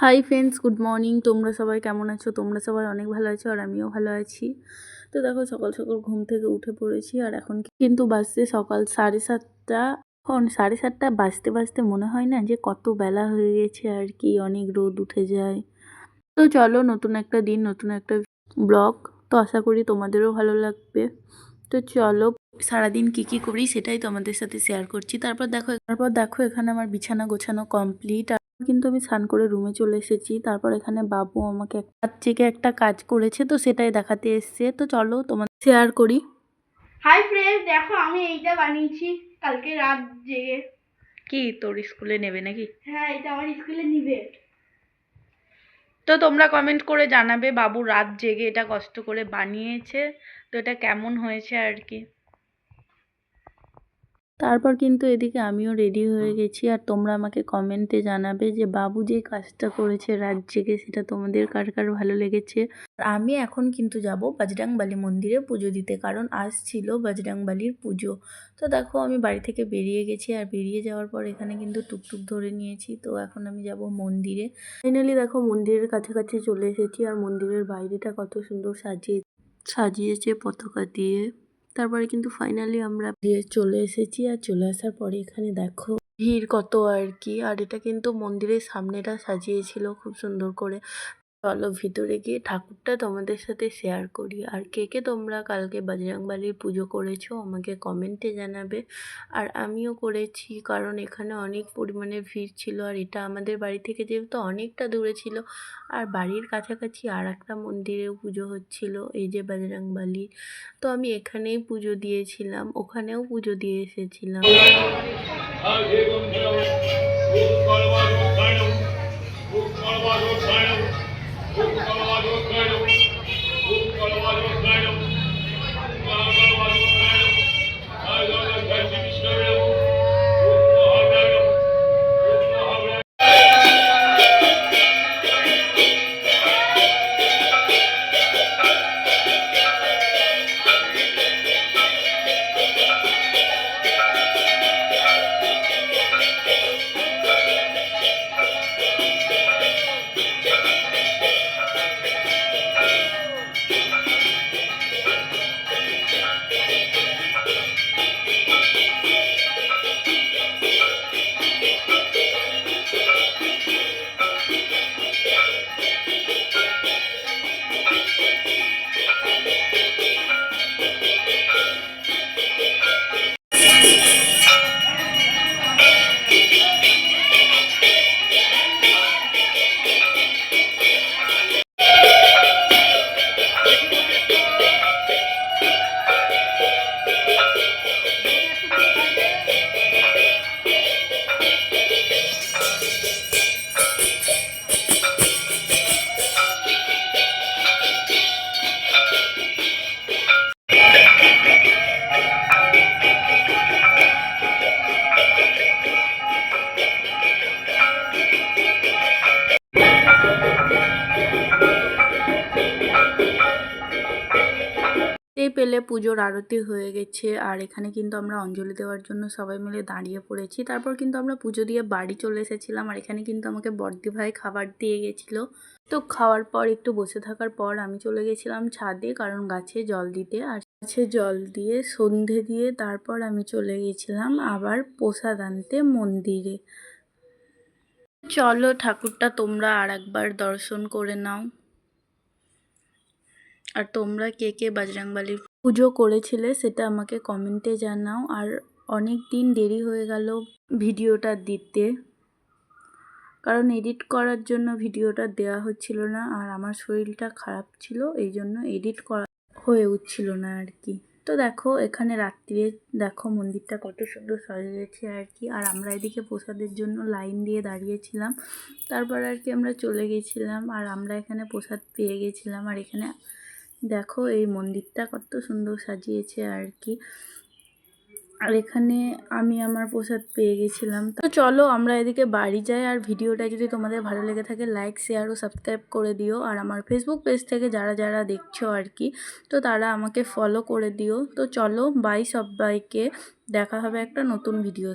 Hi friends, good morning. তোমরা সবাই কেমন আছো? তোমরা সবাই অনেক ভালো আছো আর আমিও ভালো আছি। তো দেখো, সকাল সকাল ঘুম থেকে উঠে পড়েছি আর এখন কিন্তু বাজছে সকাল সাড়ে সাতটা। এখন সাড়ে সাতটা বাজতে বাজতে মনে হয় না যে কত বেলা হয়ে গেছে আর কি, অনেক রোদ উঠে যায়। তো চলো, নতুন একটা দিন, নতুন একটা ব্লগ। তো আশা করি তোমাদেরও ভালো লাগবে। তো চলো, সারাদিন কি কি করি সেটাই তোমাদের সাথে শেয়ার করছি। তারপর দেখো তারপর দেখো এখানে আমার বিছানা গোছানো কমপ্লিট কিন্তু আমি স্নান করে রুমে চলে এসেছি। তারপর এখানে বাবু আমাকে থেকে একটা কাজ করেছে তো সেটাই দেখাতে এসছে। তো চলো তোমার শেয়ার করি। হাই ফ্রেন্ড দেখো আমি এইটা বানিয়েছি কালকে রাত জেগে। কি তোর স্কুলে নেবে নাকি? হ্যাঁ এটা আমার স্কুলে নিবে। তো তোমরা কমেন্ট করে জানাবে বাবু রাত জেগে এটা কষ্ট করে বানিয়েছে তো এটা কেমন হয়েছে আর কি। তারপর কিন্তু এদিকে আমিও রেডি হয়ে গেছি। আর তোমরা আমাকে কমেন্টে জানাবে যে বাবু যে কাজটা করেছে রাত জেগে সেটা তোমাদের কার কার ভালো লেগেছে? আর আমি এখন কিন্তু যাব বাজরাংবালি মন্দিরে পুজো দিতে কারণ আজ ছিল বাজরাংবালির পুজো। তো দেখো আমি বাড়ি থেকে বেরিয়ে গেছি আর বেরিয়ে যাওয়ার পর এখানে কিন্তু টুকটুক ধরে নিয়েছি। তো এখন আমি যাব মন্দিরে। ফাইনালি দেখো মন্দিরের কাছাকাছি চলে এসেছি আর মন্দিরের বাইরেটা কত সুন্দর সাজিয়ে সাজিয়েছে পতাকা দিয়ে। তারপরে কিন্তু ফাইনালি আমরা দিয়ে চলে এসেছি আর চলে আসার পরে এখানে দেখো ভিড় কত আর কি। আর এটা কিন্তু মন্দিরের সামনেটা সাজিয়েছিল খুব সুন্দর করে। চলো ভিতরে গিয়ে ঠাকুরটা তোমাদের সাথে শেয়ার করি। আর কে কে তোমরা কালকে বাজরাংবালির পুজো করেছ আমাকে কমেন্টে জানাবে। আর আমিও করেছি কারণ এখানে অনেক পরিমাণে ভিড় ছিল আর এটা আমাদের বাড়ি থেকে যেহেতু অনেকটা দূরে ছিল, আর বাড়ির কাছাকাছি আর একটা মন্দিরেও পুজো হচ্ছিল, এই যে বাজরাংবালি তো আমি এখানেই পুজো দিয়েছিলাম, ওখানেও পুজো দিয়ে এসেছিলাম। এই পেলে পুজোর আরতি হয়ে গেছে। আর এখানে কিন্তু আমরা অঞ্জলি দেওয়ার জন্য সবাই মিলে দাঁড়িয়ে পড়েছি। তারপর কিন্তু আমরা পুজো দিয়ে বাড়ি চলে এসেছিলাম। আর এখানে কিন্তু আমাকে বর্দি ভাই খাবার দিয়ে গেছিল। তো খাওয়ার পর, একটু বসে থাকার পর আমি চলে গেছিলাম ছাদে, কারণ গাছে জল দিতে। আর গাছে জল দিয়ে, সন্ধে দিয়ে তারপর আমি চলে গেছিলাম আবার প্রসাদ আনতে মন্দিরে। চলো ঠাকুরটা তোমরা আর একবার দর্শন করে নাও। আর তোমরা কে কে বাজরাংবালির পুজো করেছিলে সেটা আমাকে কমেন্টে জানাও। আর অনেক দিন দেরি হয়ে গেল ভিডিওটা দিতে। কারণ এডিট করার জন্য ভিডিওটা দেওয়া হচ্ছিল না আর আমার শরীরটা খারাপ ছিল, এই জন্য এডিট করা হয়ে উঠছিল না আর কি। তো দেখো, এখানে রাত্রিরে দেখো মন্দিরটা কত সুন্দর সাজিয়েছে আর কি। আর আমরা এদিকে প্রসাদের জন্য লাইন দিয়ে দাঁড়িয়েছিলাম। তারপর আর কি আমরা চলে গেছিলাম আর আমরা এখানে প্রসাদ পেয়ে গেছিলাম। আর এখানে দেখো, এই মন্দিরটা কত সুন্দর সাজিয়েছে আর কি। আর এখানে আমি আমার প্রসাদ পেয়ে গেছিলাম। তো চলো, আমরা এদিকে বাড়ি যাই। আর ভিডিওটা যদি তোমাদের ভালো লেগে থাকে লাইক শেয়ার ও সাবস্ক্রাইব করে দিও। আর আমার ফেসবুক পেজ থেকে যারা যারা দেখছ আর কি, তো তারা আমাকে ফলো করে দিও। তো চলো বাই সবাইকে। দেখা হবে একটা নতুন ভিডিও